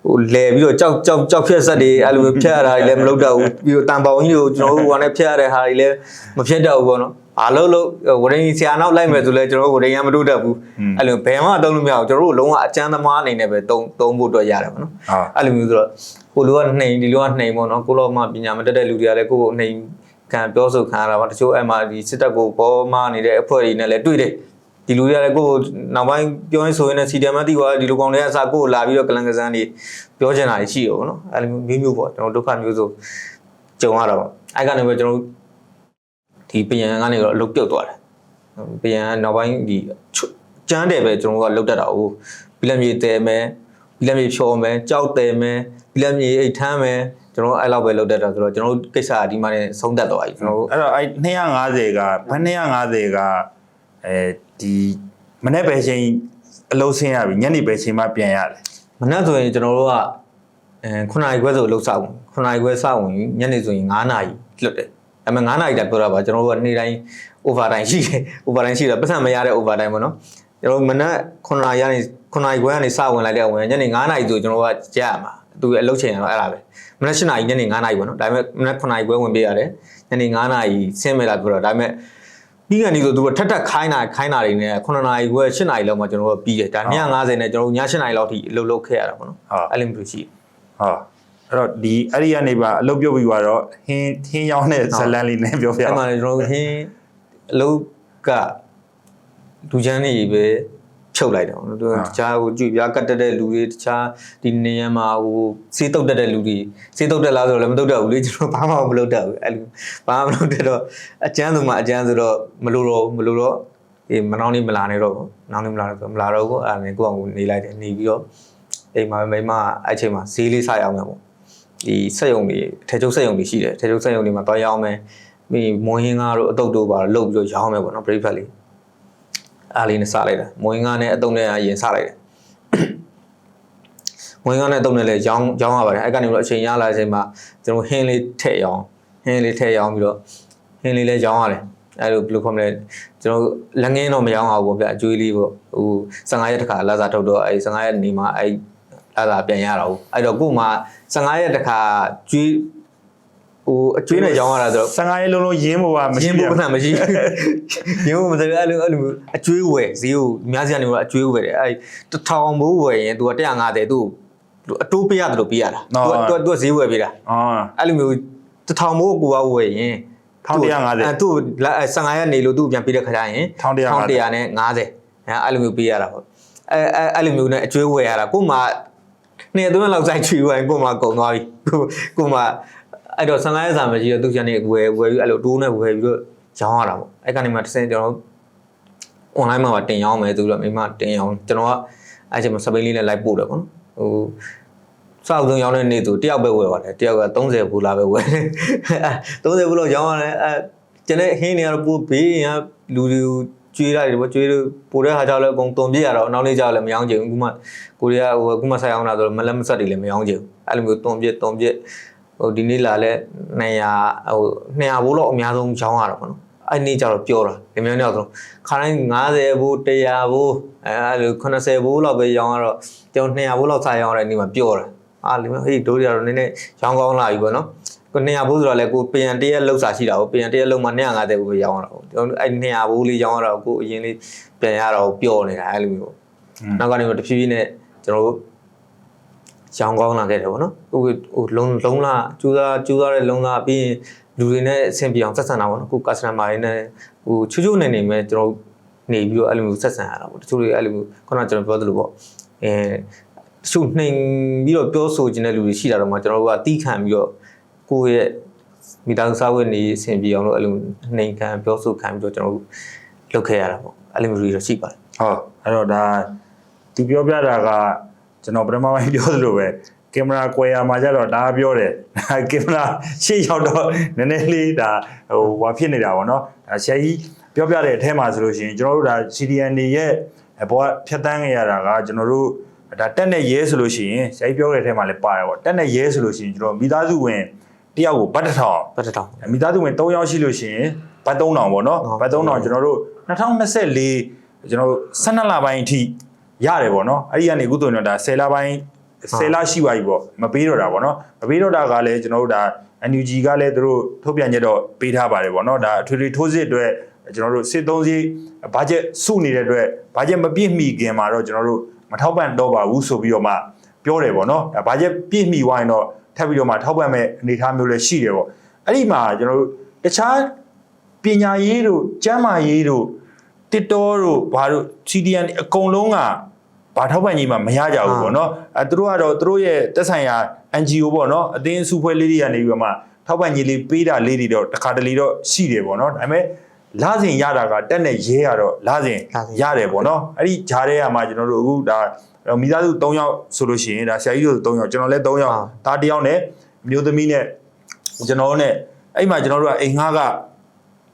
Speaker 1: ဟိုလဲပြီးတော့ကြောက်ကြောက်ကြောက်ဖြက်ဆက်တွေအဲ့လိုမျိုးဖြက်ရတာတွေလည်းမလုပ်တတ်ဘူးပြီးတော့တန်ပေါင်ကြီးကိုကျွန်တော်တို့ဟိုကနေဖြက်ရတဲ့ဟာတွေလည်းမဖြက်တတ်ဘူးပေါ့နော် ဘာလို့လို့ဝရင်းဆရာနောက်လိုက်မယ်ဆိုလဲကျွန်တော်တို့ဝရင်းရမတို့တတ်ဘူးအဲ့လိုဘယ်မှတုံးလို့မရဘူးကျွန်တော်တို့လုံးဝအကျန်းသမားအနေနဲ့ပဲတုံးတုံးဖို့အတွက်ရတယ်ပေါ့နော်
Speaker 2: ဟာ
Speaker 1: အဲ့လိုမျိုးဆိုတော့ကိုလိုကနှိမ်ဒီလိုကနှိမ်ပေါ့နော်ကိုလိုမှပညာမတတ်တဲ့လူတွေကလည်းကိုကိုနှိမ်ခံပြောဆိုခံရတာပါတချို့အဲ့မှာဒီစစ်တပ်ကိုပေါ်မနေတဲ့အဖွဲ့တွေနဲ့လည်းတွေ့တယ်ဒီလူတွေကလည်းကိုကိုနောက်ပိုင်းပြောရင်ဆိုရင်လည်းစီတမ်မတိကွာဒီလိုကောင်တွေကအစားကိုကိုလာပြီးတော့ကလန်ကစားနေပြောချင်တာရှိရောပေါ့နော်အဲ့လိုမျိုးမျိုးပေါ့ကျွန်တော်ဒုက္ခမျိုးဆိုကြုံရတာပေါ့အဲ့ကနေပဲကျွန်တော် ဒီပယံကနေတော့အလုတ်ပြုတ်သွားတယ်ပယံကနောက်ပိုင်းဒီချွတ်ကျန်းတယ်ပဲကျွန်တော်ကလုတ်တတ်တာဟုတ်ပြီးလက်မြေတဲမယ်ဒီလက်မြေဖြော်မယ်ကြောက်တယ်မယ်ဒီလက်မြေအိတ်ထမ်းမယ်ကျွန်တော်တို့အဲ့လောက်ပဲလုပ်တတ်တာဆိုတော့ကျွန်တော်တို့ကိစ္စကဒီမှာနေဆုံးသက်သွားပြီကျွန်တော်တို့
Speaker 2: အဲ့တော့အဲ့250ကဘတ်250ကအဲဒီမနေ့ပဲချိန်အလုံးဆင်းရပြီညနေပဲချိန်မှပြန်ရတယ်
Speaker 1: မနက်ဆိုရင်ကျွန်တော်တို့ကအဲ9နာရီခွဲဆိုအလုပ်စအောင်9နာရီခွဲစဝင်ညနေဆိုရင်9နာရီလွတ်တယ် အဲ့မဲ့9နာရီတိုင်ပြောတာပါကျွန်တော်တို့ကနေ့တိုင်း over time ရှိတယ် over time ရှိတယ်ပတ်စံမရတဲ့ over time ပေါ့နော်ကျွန်တော်တို့မနက်9နာရီကနေ9နာရီခွဲကနေစဝင်လိုက်တဲ့ဝင်ညနေ9နာရီဆိုကျွန်တော်တို့ကကြားရမှာသူအလုပ်ချိန်ကတော့အဲ့ဒါပဲမနက်7နာရီညနေ9နာရီပေါ့နော်ဒါပေမဲ့မနက်9နာရီခွဲဝင်ပေးရတယ်ညနေ9နာရီဆင်းမယ်လားပြောတော့ဒါပေမဲ့ပြီးကနေဆိုသူကထက်ထက်ခိုင်းတာခိုင်းတာတွေနဲ့9နာရီခွဲ7နာရီလောက်မှကျွန်တော်တို့ပြီးတယ်ဒါ250နဲ့ကျွန်တော်တို့ည7နာရီလောက်ထိအလုပ်လုပ်ခဲ့ရတာပေါ့နော်
Speaker 2: ဟုတ်
Speaker 1: အဲ့လိုမျိုးရှိတယ်
Speaker 2: ဟာ အဲ့တော့ဒီအဲ့ဒီကနေပါအလုပ်ပြုတ်ပြီးတော့ဟင်းဟင်းရောင်းတဲ့ဇလန်လေးနဲ့ပြောပြ
Speaker 1: အဲ့
Speaker 2: အောင်
Speaker 1: မှာလည်းကျွန်တော်တို့ဟင်းအလုတ်ကလူချမ်းနေပဲဖြုတ်လိုက်တယ်ပေါ့နော်သူ
Speaker 2: ဟာ
Speaker 1: တခြားဟိုကြွပြားကတ်တက်တဲ့လူတွေတခြားဒီနေရာမှာဟိုစေးတုတ်တက်တဲ့လူတွေစေးတုတ်တက်လားဆိုတော့လည်းမတုတ်တတ်ဘူးလေကျွန်တော်ဘာမှမလုပ်တတ်ဘူးအဲ့လိုဘာမှမလုပ်တတ်တော့အကျန်းဆိုမှအကျန်းဆိုတော့မလို့တော့မလို့တော့အေးမနှောင်းနေမလာနေတော့ဘူးနှောင်းနေမလာတော့ဘူးမလာတော့ဘူးအဲ့ဒါနဲ့ကိုယ့်အောင်နေလိုက်တယ်နေပြီးတော့အိမ်မှာမိမအဲ့ချိန်မှာဈေးလေးစရအောင်မယ်ပေါ့ ဒီစက်ရုံတွေထဲကျုပ်စက်ရုံတွေရှိတယ်ထဲကျုပ်စက်ရုံတွေမှာတွားရောင်းမယ်ပြီးမွန်ဟင်းကားတို့အတုပ်တို့ပါလုတ်ပြီးတော့ရောင်းမယ်ပေါ့နော် breakfast လေးအားလေးနဲ့စလိုက်တာမွန်ဟင်းကားနဲ့အတုပ်နဲ့အရင်စလိုက်တယ်မွန်ဟင်းကားနဲ့အတုပ်နဲ့လည်းရောင်းရောင်းရပါတယ်အဲ့ကနေပြီးတော့အချိန်ရလာတဲ့အချိန်မှာကျွန်တော်ဟင်းလေးထည့်ရောင်းဟင်းလေးထည့်ရောင်းပြီးတော့ဟင်းလေးလည်းရောင်းရတယ်အဲ့လိုဘယ်လိုခေါ်မလဲကျွန်တော်လက်ငင်းတော့မရောင်းအောင်ပေါ့ဗျအကျွေးလေးပေါ့ဟို15ရက်တခါလာစားထုတ်တော့အဲ့15ရက်နေမှာအဲ့လာစားပြန်ရတာဟုတ်အဲ့တော့ကို့မှာ 15ရက်တခါကျွေးဟိုအကျွေးနဲ့ရောင်းရတာဆိုတော့
Speaker 2: 15ရက်လုံးလုံးရင်းဖို့ကမရှိဘူး
Speaker 1: ရင်းဖို့ကမရှိရင်းဖို့မစဘူးအဲ့လိုအဲ့လိုအကျွေးဝယ်ဈေးကိုအများကြီးကနေတော့အကျွေးဝယ်တယ်အဲ့1000ဘိုးဝယ်ရင် तू က150သူ့အတိုးပေးရတယ်လို့ပေးရတာသူကသူကဈေးဝယ်ပေးတာ
Speaker 2: အော်
Speaker 1: အဲ့လိုမျိုး1000ဘိုးကိုကဝယ်ရင်
Speaker 2: 1150
Speaker 1: အဲသူ့15ရက်နေလို့သူ့ပြန်ပေးတဲ့ခါကျရင်
Speaker 2: 1150
Speaker 1: နဲ့50အဲအဲ့လိုမျိုးပေးရတာပေါ့အဲအဲ့လိုမျိုးနဲ့အကျွေးဝယ်ရတာကို့မှာ နှစ်သွင်းလောက်ဆိုင်ချွေဝိုင်းကို့မှာကုန်သွားပြီကိုကို့မှာအဲ့တော့15ရက်စာမရှိတော့သူချန်နေဝယ်ဝယ်ပြီးအဲ့လိုတိုးနဲ့ဝယ်ပြီးတော့ရောင်းရတာပေါ့အဲ့ကနေမှတစ်စင်းကျွန်တော် online မှာတင်ရောင်းမယ်သူတို့မိမတင်ရောင်းကျွန်တော်ကအဲ့ချိန်မှာစပိန်လေးနဲ့လိုက်ပို့တယ်ပေါ့နော်ဟိုစောက်ဆုံးရောင်းတဲ့နေ့သူတယောက်ပဲဝယ်ပါတယ်တယောက်က30ဘူးလားပဲဝယ်တယ်30ဘူးလောက်ရောင်းရတယ်အဲကျွန်တော်ဟင်းနေရတော့ပို့ဘေးရင်ကလူတွေကျွေးလို က်တယ်ပေါ့ကျွေးလို့ပို့တဲ့ဟာကြောင့်လည်းအကုန်တုံပြစ်ရတော့နောက်နေ့ကျတော့လည်းမရောင်းချင်ဘူးအခုမှကိုရီးယားဟိုအခုမှဆိုင်အောင်လာဆိုတော့မလက်မဆက်တွေလည်းမရောင်းချင်ဘူးအဲ့လိုမျိုးတုံပြစ်တုံပြစ်ဟိုဒီနေ့လာလဲ200ဟို200ဘူးလောက်အများဆုံးရောင်းရတော့ပေါ့နော်အဲ့နေ့ကျတော့ပြောတာဒီမျိုးနဲ့တော့ခါတိုင်း90ဘူး100ဘူးအဲအဲ့လို80ဘူးလောက်ပဲရောင်းရတော့ကျွန်တော်200ဘူးလောက်စားရောင်းရတဲ့နေ့မှာပြောတာအားလေဟေးတို့တွေကတော့နည်းနည်းရောင်းကောင်းလာပြီပေါ့နော် ကို200ဘူးဆိုတော့လေကိုပြန်တရက်လောက်စားရှိတာကိုပြန်တရက်လောက်မှ250ဘူးပဲရောင်းရတာပေါ့ကျွန်တော်အဲ့200ဘူးလေးရောင်းရတော့ကိုအရင်လေးပြန်ရတော့ပျော့နေတာအဲ့လိုမျိုးပေါ့နောက်ကနေတော့တဖြည်းဖြည်းနဲ့ကျွန်တော်တို့ရောင်းကောင်းလာခဲ့တယ်ပေါ့နော်ဟိုဟိုလုံးလုံးလာကျူးသားကျူးသားတဲ့လုံးလာပြီးရင်လူတွေနဲ့အဆင်ပြေအောင်ဆက်ဆံတာပေါ့နော်ကို customer တွေနဲ့ဟိုချူချူနေနေမဲ့ကျွန်တော်တို့နေပြီးတော့အဲ့လိုမျိုးဆက်ဆံရတာပေါ့တချို့တွေအဲ့လိုမျိုးခုနကကျွန်တော်ပြောသလိုပေါ့အဲတချို့နှိမ်ပြီးတော့ပြောဆိုခြင်းတဲ့လူတွေရှိတာတော့မှကျွန်တော်တို့ကတီးခံပြီးတော့ ကိုယ့်ရဲ့မိသားစုစားဝတ်နေအဆင်ပြေအောင်လို့အဲ့လိုနှိမ်ခံပြောဆိုခံပြီးတော့ကျွန်တော်တို့လုပ်ခဲ့ရတာပေါ့အဲ့လိုမျိုးတွေတော့ရှိပါတယ်
Speaker 2: ဟုတ်အဲ့တော့ဒါသူပြောပြတာကကျွန်တော်ပထမပိုင်းပြောသလိုပဲကင်မရာကွယ်ရမှာကြတော့ဒါပြောတယ်ဒါကင်မရာရှေ့ရောက်တော့နည်းနည်းလေးဒါဟိုဟွာဖြစ်နေတာပေါ့နော်ဒါဆရာကြီးပြောပြတဲ့အထဲမှာဆိုလို့ရှိရင်ကျွန်တော်တို့ဒါ CDN တွေရဲ့ဘောကဖြတ်တန်းခဲ့ရတာကကျွန်တော်တို့ဒါတက်နဲ့ရဲဆိုလို့ရှိရင်ဆရာကြီးပြောခဲ့တဲ့အထဲမှာလည်းပါတယ်ပေါ့တက်နဲ့ရဲဆိုလို့ရှိရင်ကျွန်တော်မိသားစုဝင် တယောက်ကိုဘတ်တစ်ထောင်
Speaker 1: ပတ်တစ်ထောင်
Speaker 2: မိသားစုဝင်3ယောက်ရှိလို့ရှိရင်ဘတ်3000ပေါ့နော်
Speaker 1: ဟုတ်
Speaker 2: ဘတ်3000ကျွန်တော်တို့2024ကျွန်တော်တို့12လပိုင်းအထိရတယ်ပေါ့နော်အဲ့ဒီကနေအခုဆိုရင်တော့ဒါ10လပိုင်း10လရှိပါပြီပေါ့မပေးတော့တာပေါ့နော်မပေးတော့တာကလည်းကျွန်တော်တို့ဒါ NUG ကလည်းသူတို့ထုတ်ပြန်ချက်တော့ပေးထားပါတယ်ပေါ့နော်ဒါအထွေထွေထိုးစစ်အတွက်ကျွန်တော်တို့စစ်သုံးစီဘတ်ဂျက်စုနေတဲ့အတွက်ဘတ်ဂျက်မပြည့်မီခင်မှာတော့ကျွန်တော်တို့မထောက်ပံ့တော့ပါဘူးဆိုပြီးတော့မှပြောတယ်ပေါ့နော်ဒါဘတ်ဂျက်ပြည့်မီသွားရင်တော့ ထပ်ပြီးတော့မှထောက်ပံ့မဲ့အနေအထားမျိုးလည်းရှိတယ်ပေါ့အဲ့ဒီမှာကျွန်တော်တို့တခြားပညာရေးတို့ကျန်းမာရေးတို့တစ်တော်တို့ဘာတို့ CDN အကုန်လုံးကဘာထောက်ပံ့ကြီးမှမရကြဘူးပေါ့နော်အဲသူတို့ကတော့သူတို့ရဲ့တက်ဆိုင်ရာ NGO ပေါ့နော်အတင်းအစုဖွဲ့လေးတွေကနေပြီးတော့မှထောက်ပံ့ကြီးလေးပေးတာလေးတွေတော့တစ်ခါတလေတော့ရှိတယ်ပေါ့နော်ဒါပေမဲ့ လာစဉ်ရတာကတက်နဲ့ရဲရတော့လာစဉ်
Speaker 1: လာစဉ်
Speaker 2: ရတယ်ပေါ့နော်အဲ့ဒီဂျားထဲကမှကျွန်တော်တို့အခုဒါမိသားစု3ယောက်ဆိုလို့ရှိရင်ဒါဆရာကြီးတို့3ယောက်ကျွန်တော်လည်း3ယောက်
Speaker 1: အာ
Speaker 2: ဒါတစ်ယောက်နဲ့အမျိုးသမီးနဲ့ကျွန်တော်နဲ့အဲ့မှာကျွန်တော်တို့ကအိမ်ငှားက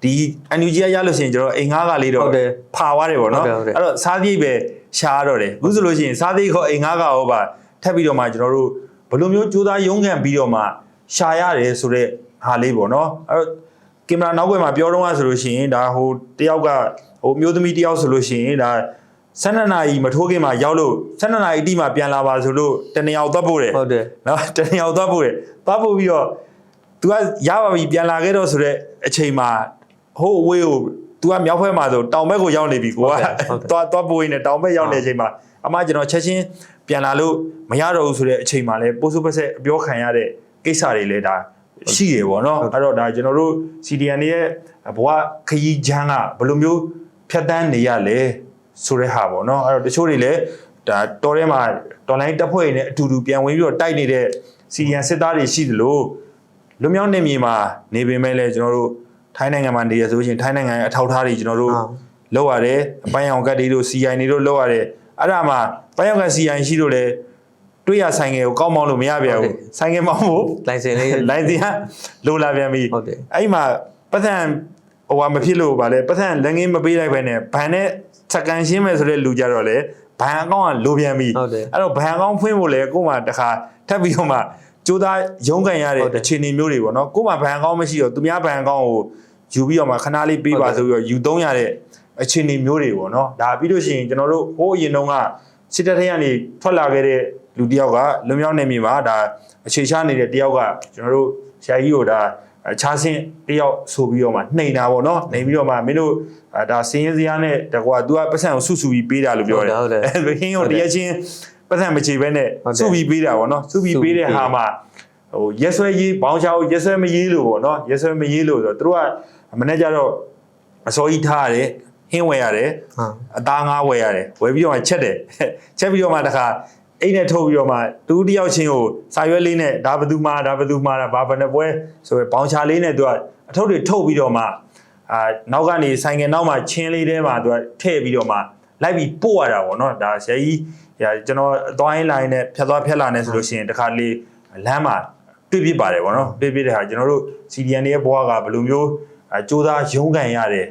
Speaker 2: ဒီ NUG ရရလို့ရှိရင်ကျွန်တော်အိမ်ငှားကလေးတော့
Speaker 1: ဟုတ်တယ်
Speaker 2: ဖာသွားတယ်ပေါ့နော်
Speaker 1: ဟုတ်တယ်ဟုတ်တယ်
Speaker 2: အဲ့တော့စားသည့်ပဲရှားတော့တယ်အခုဆိုလို့ရှိရင်စားသည့်ခေါ်အိမ်ငှားကရောပါထပ်ပြီးတော့မှကျွန်တော်တို့ဘယ်လိုမျိုးကြိုးစားရုန်းကန်ပြီးတော့မှရှာရတယ်ဆိုတော့ဟာလေးပေါ့နော်အဲ့တော့ ကင်မရာနောက်ွယ်မှာပြောတော့ဆိုလို့ရှိရင်ဒါဟိုတယောက်ကဟိုအမျိုးသမီးတယောက်ဆိုလို့ရှိရင်ဒါ12နာရီမထိုးခင်မှာရောက်လို့12နာရီအတိမှပြန်လာပါဆိုလို့တနေရာကိုသွားပို့တယ်
Speaker 1: ဟုတ်တယ်
Speaker 2: နော်တနေရာကိုသွားပို့တယ်သွားပို့ပြီးတော့ तू ကရပါပြီပြန်လာခဲ့တော့ဆိုတော့အချိန်မှာဟိုအဝေးကို तू ကမြောက်ဘက်မှာဆိုတောင်ဘက်ကိုရောက်နေပြီကိုက
Speaker 1: ဟုတ်တယ်ဟုတ်တယ်
Speaker 2: သွားသွားပို့ရင်းနဲ့တောင်ဘက်ရောက်နေတဲ့အချိန်မှာအမကျွန်တော်ချက်ချင်းပြန်လာလို့မရတော့ဘူးဆိုတဲ့အချိန်မှာလဲပိုးစုပဆက်အပြောခံရတဲ့ကိစ္စတွေလဲဒါ ရှိရပေါ့နော်အဲ့တော့ဒါကျွန်တော်တို့ CDN ရဲ့ဘဝခရီးချမ်းကဘယ်လိုမျိုးဖြတ်တန်းနေရလဲဆိုတဲ့ဟာပေါ့နော်အဲ့တော့တချို့တွေလည်းဒါတော်ထဲမှာတော်လိုင်းတပ်ဖွဲ့တွေနဲ့အတူတူပြန်ဝင်ပြီးတော့တိုက်နေတဲ့ CDN စစ်သားတွေရှိသလိုလွမြောက်နေမြေမှာနေပေမဲ့လည်းကျွန်တော်တို့ထိုင်းနိုင်ငံမှာနေရဆိုလို့ရှိရင်ထိုင်းနိုင်ငံရဲ့အထောက်အထားတွေကျွန်တော်တို့
Speaker 1: အာ
Speaker 2: လောက်ရတယ်အပိုင်းအောင်ကတ်တွေတို့ CI တွေတို့လောက်ရတယ်အဲ့ဒါမှပိုင်းအောင်ကတ် CI ရှိလို့လေ တွေ့ရဆိုင်ငယ်ကိုကောက်မောင်းလို့မရပြန်
Speaker 1: ဟုတ်တယ်
Speaker 2: ဘူးဆိုင်ငယ်မောင်းဖို့
Speaker 1: လိုင်စင်လေး
Speaker 2: လိုင်းစီကလိုလာပြန်ပြီ
Speaker 1: ဟုတ်တယ်
Speaker 2: အဲ့ဒီမှာပတ်စံဟိုဟာမဖြစ်လို့ဗာလဲပတ်စံလက်ငင်းမပေးလိုက်ပဲနဲ့ဘန်နဲ့စကန်ရှင်းမယ်ဆိုတဲ့လူကြတော့လေဘန်အကောင့်ကလိုပြန်ပြီ
Speaker 1: ဟုတ်တယ်
Speaker 2: အဲ့တော့ဘန်အကောင့်ဖွင့်ဖို့လေကို့မှာတခါထပ်ပြီးတော့မှကြိုးသားရုန်းကန်ရတဲ့
Speaker 1: ဟုတ်တယ်
Speaker 2: အခြေအနေမျိုးတွေပေါ့နော်ကို့မှာဘန်အကောင့်မရှိတော့သူများဘန်အကောင့်ကိုယူပြီးတော့မှခဏလေးပေးပါ
Speaker 1: ဟုတ်တယ်
Speaker 2: ဆိုပြီးတော့ယူသုံးရတဲ့အခြေအနေမျိုးတွေပေါ့နော်ဒါပြီးလို့ရှိရင်ကျွန်တော်တို့ဟိုးအရင်တုန်းကစစ်တပ်ထက်ကနေထွက်လာခဲ့တဲ့ လူတစ်ယောက်ကလွန်မြောက်နေပြီမှာဒါအခြေချနေတဲ့တစ်ယောက်ကကျွန်တော်တို့ဆရာကြီးကိုဒါအခြားဆင်းတစ်ယောက်ဆိုပြီးတော့မှနှိမ်တာပေါ့နော်နှိမ်ပြီးတော့မှမင်းတို့အာဒါစင်းရင်စရာနဲ့တကွာ तू ကပတ်စံကိုဆုစုပြီးပေးတာလို့ပြောတယ်
Speaker 1: ဟုတ်တယ်ဟုတ်တယ်
Speaker 2: ဟင်းကိုတရက်ချင်းပတ်စံမချေဘဲနဲ့
Speaker 1: ဟုတ်တယ်
Speaker 2: စုပြီးပေးတာပေါ့နော်စုပြီးပေးတဲ့
Speaker 1: စုပြီးပေး
Speaker 2: ဟာမှာဟိုရက်ဆွဲရေးဘောင်းချောက်ရက်ဆွဲမရေးလို့ပေါ့နော်ရက်ဆွဲမရေးလို့ဆိုတော့သူတို့ကမနေ့ကျတော့အစောကြီးထားရတယ်ဟင်းဝယ်ရတယ်
Speaker 1: ဟာ
Speaker 2: အသားငါးဝယ်ရတယ်ဝယ်ပြီးတော့မှချက်တယ်ချက်ပြီးတော့မှတခါ အိတ်နဲ့ထုတ်ပြီးတော့မှတူတယောက်ချင်းကိုစာရွက်လေးနဲ့ဒါဘယ်သူမှဒါဘယ်သူမှဒါဘာဘယ်နှပွဲဆိုရယ်ဘောင်းချလေးနဲ့သူကအထုပ်တွေထုတ်ပြီးတော့မှအာနောက်ကနေဆိုင်ကယ်နောက်မှာချင်းလေးထဲမှာသူကထည့်ပြီးတော့မှလိုက်ပြီးပို့ရတာပေါ့နော်ဒါဆရာကြီးညာကျွန်တော်အသွားရင်းလိုင်းနဲ့ဖြတ်သွားဖြတ်လာနေဆိုလို့ရှိရင်တခါလေးလမ်းမှာတွေ့ဖြစ်ပါတယ်ပေါ့နော်တွေ့ဖြစ်တဲ့ဟာကျွန်တော်တို့ CDN ရဲ့ဘဝကဘယ်လိုမျိုးအကြိုးစားရုန်းကန်ရတယ်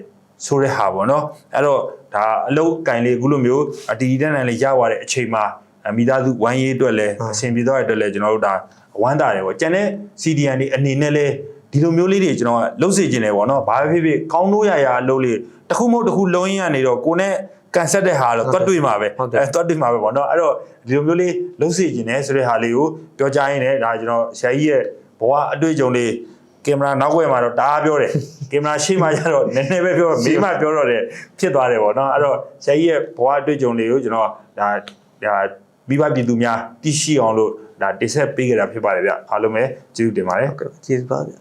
Speaker 2: ဆိုတဲ့ဟာပေါ့နော်အဲ့တော့ဒါအလုတ်ကင်လေးအခုလိုမျိုးအတီးတန်းတန်းလေးရသွားတဲ့အချိန်မှာအ မိသားစုဝိုင်းရေးအတွက်လည်း
Speaker 1: ဟုတ်
Speaker 2: အဆင်ပြေသွားတဲ့အတွက်လည်းကျွန်တော်တို့ဒါအဝမ်းသာတယ်ပေါ့ကျန်တဲ့ CDN တွေအနေနဲ့လည်းဒီလိုမျိုးလေးတွေကျွန်တော်ကလှုပ်စေခြင်းတယ်ပေါ့နော်ဘာပဲဖြစ်ဖြစ်ကောင်းလို့ရရအလုပ်လေးတစ်ခုမဟုတ်တစ်ခုလုံးရင်းရနေတော့ကိုယ်နဲ့ကန်ဆက်တဲ့ဟာတော့
Speaker 1: ဟုတ်
Speaker 2: တွ
Speaker 1: တယ်
Speaker 2: တ်တွေ့မှာပဲ
Speaker 1: ဟုတ်တယ်
Speaker 2: အဲတွတ်တွေ့မှာပဲပေါ့နော်အဲ့တော့ဒီလိုမျိုးလေးလှုပ်စေခြင်းတယ်ဆိုတဲ့ဟာလေးကိုပြောကြရင်းနဲ့ဒါကျွန်တော်ဆရာကြီးရဲ့ဘဝအတွေ့အကြုံလေးကင်မရာနောက်ွယ်မှာတော့တအားပြောတယ်ကင်မရာရှေ့မှာကျတော့နည်းနည်းပဲပြောမေးမှပြောတော့တယ်ဖြစ်သွားတယ်ပေါ့နော်အဲ့တော့ဆရာကြီးရဲ့ဘဝအတွေ့အကြုံလေးကိုကျွန်တော်ဒါဒါ မိဘပြည်သူများသိရှိအောင်လို့ဒါတိဆက်ပေးကြတာဖြစ်ပါတယ်ဗျအားလုံးပဲကျေးဇူးတင်ပါတယ်
Speaker 1: ဟုတ်ကဲ့ကျေးဇူးပါဗျ